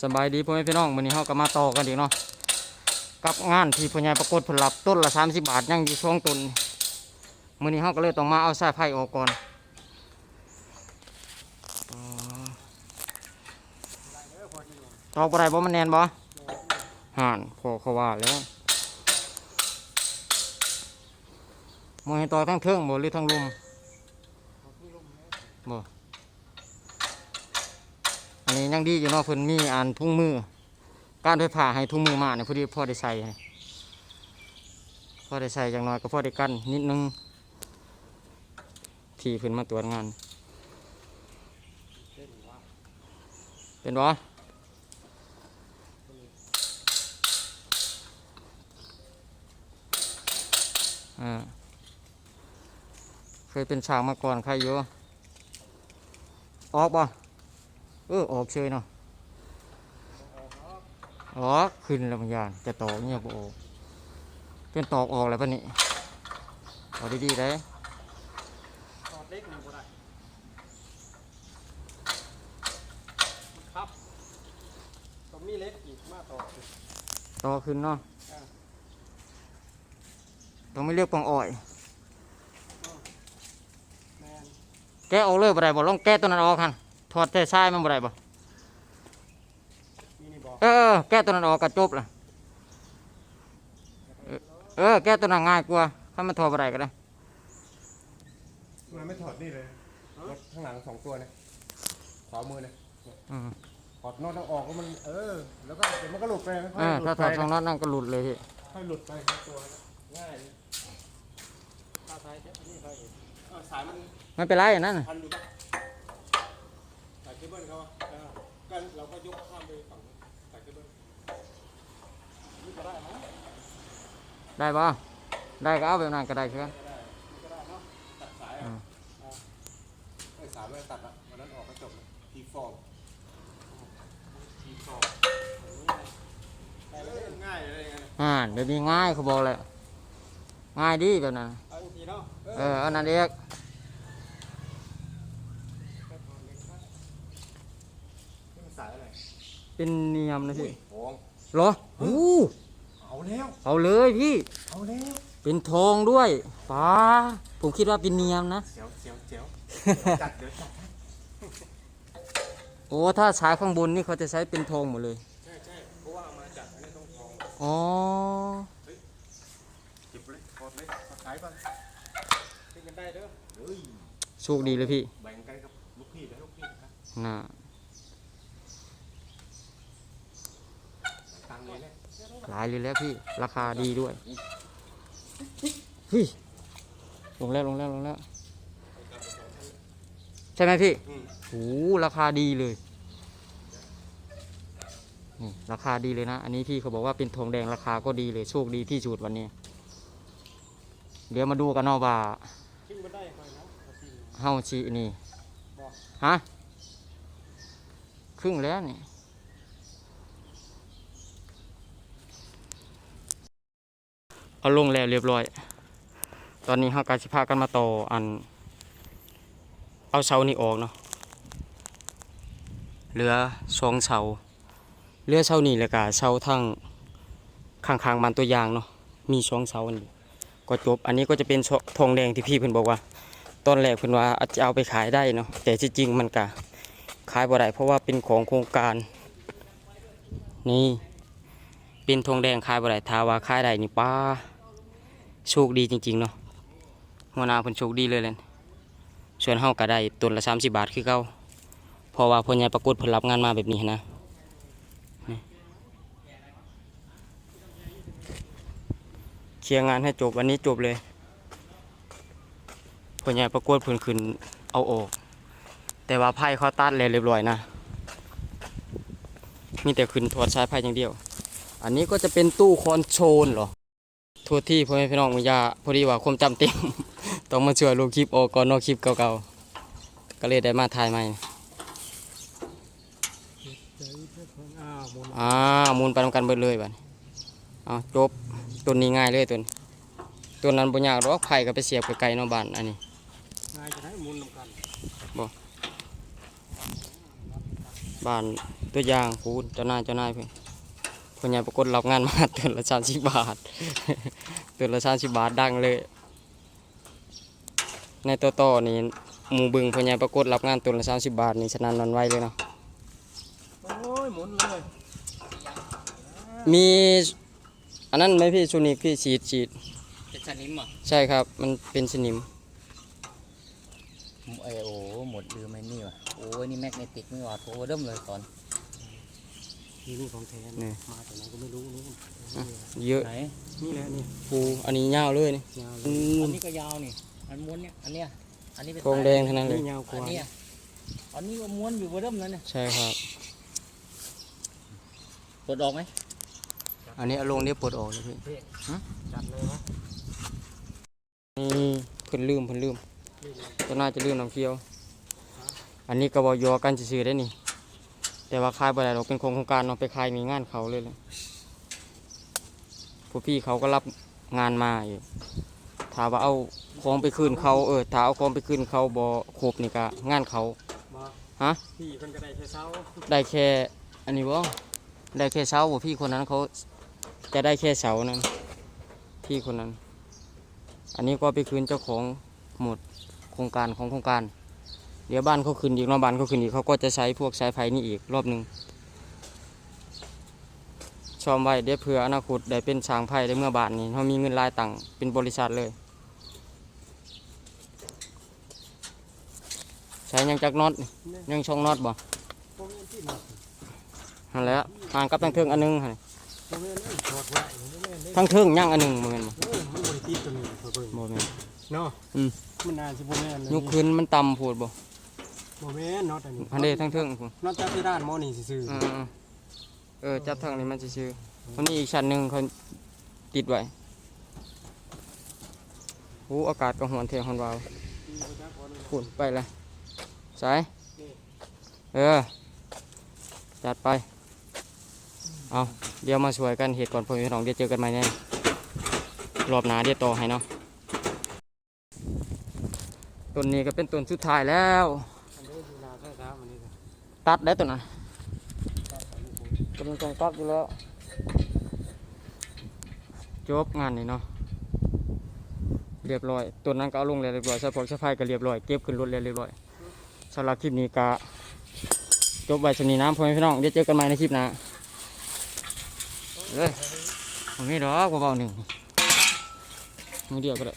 สบายดีพ่อแม่พี่น้องวันนี้เฮาก็มาต่อกันอีกเนาะกับงานที่พ่อใหญ่ปรากฏผลลัพธ์ต้นละ 30 บาทยังอยู่ช่วงต้นมื้อนี้เฮาก็เลยต้องมาเอาสายไฟออกก่อนอ๋อตอกบ่ได้บ่มันแน่นบ่ห่านพอเขาว่าแล้วมให้ต่อทั้งเทิงบ่หรือทั้งลุมบ่ อั นนี้ยังดีอยู่เนาะเพิ่นมีอันทุ่งมือ การไฟผ่าให้ทุ่งมือมาเนี่ยพอดีพ่อได้ใส่ให้พอได้ใส่อย่างน้อยก็พ่อได้กันนิดนึงที่เพิ่นมาตรวจงานเป็นบ่าเคยเป็นฉากมาก่อนใครอยู่ออกบ่ ออออกเฉยเนาะออกขึ้นแล้วมันยานจะตอกเนี่ยบ่ออกเป็นตอกออกแล้วปะนี่เอาดีๆได้ตอดเล็กหนึ่งก็ได้ครับต้องมีเล็กอีกมาต่อดต่อขึ้นเนาะต้องไม่เรียกปองอ่อยแมนแกะออกเลยบ่ได้บ่ลองแกะตัวนั้นออกคัน ถอดแต่ทรายมันบ่ได้บ่นี่นี่บอกเออแกะตัวนั้นออกก็จบละเออเออแกะตัวนั้นง่ายกว่าถ้ามันถอดบ่ได้ก็ได้มันไม่ถอดนี่เลยรถข้างหลังสองตัวเนี่ยขวามือเนี่ยอืมถอดน็อตแล้วออกแล้วมันเออแล้วก็เดี๋ยวมันก็หลุดไปค่เออยอๆหลุถ้าดถไปอดทางนั้นนั่นก็หลุดเลยพี่ค่อยหลุดไปครับตัวง่ายถ้าสายเจ็บอันนี้ไปเออสายมันไม่เป็นไรอันนั้นน่ะพันอยู่ปะสาย เคเบิลเขาอะเออก็เราก็ยกข้ามไปฝั่งนู้นสายเคเบิลนี่ก็ได้มั้งได้บ่ได้ก็เอาแบบนั้นก็ได้คือกันนี่ก็ได้เนาะตัดสายอือะมไอ้สามไม่ได้ตัดละวันนั้นออกก็จบเลยทีฟอร์มทีสองแต่ละเล่นง่ายเลยไงอ่าเดี๋ยวนี้ง่ายเขาบอกเลยง่ายดีแบบนั้น เอาอีกทีเนาะเอออันนั้นเอก นี่มัน สายอะไรเป็นเนียมนะพี่ทองเหรอโอ้เอาแล้วเอาเลยพี่เอาแล้วเป็นทองด้วยป้าผมคิดว่าเป็นเนียมนะเจียวเจียวเจียวจัดเดี๋ยวจัดโอ้ถ้าใช้ข้างบนนี่เขาจะใช้เป็นทองหมดเลยใช่ใช่เพราะว่าเอามาจากอันนี้ต้องทองอ๋อเก็บเลยถอดเลยถอดสายก่อนขึ้นกันได้เด้อเฮ้ยโชคดีเลยพี่แบ่งกันกับลูกพี่เลยลูกพี่นะครับน่ะ ตังค์เลยเนี่ย หลายเลยแล้วพี่ ราคาดีด้วยเฮ้ยลงแล้วลงแล้วลงแล้ว ใช่ไหมพี่อืมโอ้ราคาดีเลยนี่ราคาดีเลยนะ อันนี้พี่เขาบอกว่าเป็นทองแดงราคาก็ดีเลยโชคดีที่สุดวันนี้ เดี๋ยวมาดูกันเนาะว่าขึ้นกันได้ค่อยนะเอาทีเฮาชีนี่บอกฮะครึ่งแล้วนี่ เอาลงแล้วเรียบร้อย ตอนนี้เฮากาสิพากันมาต่ออัน เอาเสานี่ออกเนาะเหลือสองเสาเหลือเสานี่แล้วก็เสาทั้งข้างๆมันตัวอย่างเนาะมีสองเสาอันนี้ก็จบอันนี้ก็จะเป็นทองแดงที่พี่เพิ่นบอกว่าตอนแรกเพิ่นว่าอาจจะเอาไปขายได้เนาะแต่ที่จริงมันก็ขายบ่ได้เพราะว่าเป็นของโครงการ นี่เป็นทองแดงขายบ่ได้ถ้าว่าขายได้นี่ป้า โชคดีจริงๆเนาะหัวหน้าเพิ่นโชคดีเลยแหละส่วนเฮาก็ได้ต้นละ30บาทคือเก่าเพราะว่าพ่อใหญ่ประกฏเพิ่นรับงานมาแบบนี้นะเคลียร์งานให้จบวันนี้จบเลยพ่อใหญ่ประกวดเพิ่นขึ้นเอาออก แต่ว่าไพ่เขาตัดแล้วเรียบร้อยนะ มีแต่ขึ้นถอดสายไพ่อย่างเดียว อันนี้ก็จะเป็นตู้คอนโทรลเหรอ โทั่วที่พ่อแม่พี่น้องมุยาพอดีว่าความจำเต็ม ต้องมาช่วยลงคลิปออกก่อนนอกคลิปเก่าๆก็เลยได้มาถ่ายใหม่อ้าวหมุนอ่ามูลไปทำกันเบิดเลยบัดเอาจบตัวนี้ง่ายเลยตัวตัวนั้นบ่ยากรอกไผ่ก็ไปเสียบไกลๆเนอกบ้านอันนี้ง่ายจะให้หมุนนำกันบ้านตัวอย่างพูดเจ้านายเจ้านายเพื่อน เพื่อนใหญ่ปรากฏรับงานมาเตือนละสามสิบบาทเตือนละสามสิบบาทดังเลย ในตัวต่อนี่หมู่บึงเพื่อนใหญ่ปรากฏรับงานตัวละสามสิบบาทนี่ชนะนอนไว้เลยเนาะโอ้ยหมุนเลยมีอันนั้นไหมพี่ชูนิกพี่ฉีดฉีดเป็นสนิมอะใช่ครับ มันเป็นสนิมไอโอ้หมดลืมไอ้นี่ว่ะโอ้ยนี่แมกเนติกนี่หว่าโทรเริ่มเลยตอน นี่นี่ของแท้นี่ มาแต่ไหนก็ไม่รู้นู่นเยอะ ไหนนี่แหละนี่ปูอันนี้ยาวเลยนี่ ยาวอือัมนนี้ก็ยาวนี่อันม้วนเนี่ยอันเนี้ยอันนี้เป็นทองแดงทั้งนั้นเลยนี่ยาวกอันว่าเนี้ยอันนี้ก็ม้วนอยู่บนเริ่มนั้นเนี่ยใช่ครับปลดออกไหมอันนี้เอาลงนี้ปลดออกเลยพี่จัดเลยนะนี่เพิ่นลืมเพิ่นลืมก็น่าจะลืมน้ำเคี้ยว อันนี้ก็บอยอกันซื่อๆได้นี่ แต่ว่าคายบ่ได้หรอกเป็นโครงการเนาะไปคายมีงานเขาเลยเลยพวกพี่เขาก็รับงานมาอยู่ถ้าว่าเอาของไปคืนเขาเออถ้าเอาของไปคืนเขาบ่ครบนี่ก็งานเขามาฮะพี่เพิ่นก็ได้แค่เช้าได้แค่อันนี้บ่ได้แค่เช้าบ่พี่คนนั้นเขาจะได้แค่เสานั้นพี่คนนั้น อันนี้ก็ไปคืนเจ้าของหมดโครงการของโครงการเดี๋ยวบ้านเขาคืนอีกเนอกบ้านเขาคืนอีกเขาก็จะใช้พวกสายไฟนี่อีกรอบหนึ่งชอมไว้เดี๋ยวเผื่ออนาคตได้เป็นช้างไผ่ได้เมื่อบาทนี้เขามีเงินรายตังค์เป็นบริษัทเลย ใช้ยังจักน็อตนี่ยังช่องน็อตบ่โมเมนที่นี่นั่นแหละห่างกับทั้งเทิงอันหนึงหั่นโมเมนเลยถอดไว้โมเมนเลยทั้งเทิงย่างอันหนึงบ่แม่นบ่โอ้ยมันบริติดตัวนี้เพิ่นเบิ่งบ่แม่นเนาะอืมมันนานสิโมเมนเลยยกขึ้นมันต่ำโพดบ่ โมเมนน็อตอันนี้พันเด้ทั้งเทิงพุ่นน็อตจับที่ด้านหมอนี่ซื่อเออๆเออจับทางนี้มันซื่อๆตัวนี้อีกชั้นหนึงเขาติดไว้โอ้อากาศก็หวนเทหอนวาวพุ่นไปเลยสายเออ จัดไป เอาเดี๋ยวมาช่วยกันเหตุก่อนพ่อแม่พี่น้องเดี๋ยวเจอกันใหม่แน่รอบหน้าเดี๋ยวต่อให้เนาะต้นนี้ก็เป็นต้นสุดท้ายแล้ว ๆอันนี้ดูนาแท้ๆอันนี้ก็ตัดได้ตัวนั้นกำลังต้องตัดอยู่แล้วจบงานนี่เนาะเรียบร้อย ตัวนั้นก็เอาลงแล้วเรียบร้อยใส่พวกใช้ไฟก็เรียบร้อยเก็บขึ้นรถแล้วเรียบร้อยสำหรับคลิปนี้ก็จบไว้ชนีน้ำพ่อแม่พี่น้องเดี๋ยวเจอกันใหม่ในคลิปหน้าเฮ้ยผมไม่ดอกเบาหนึ่งมือเดียวก็ได้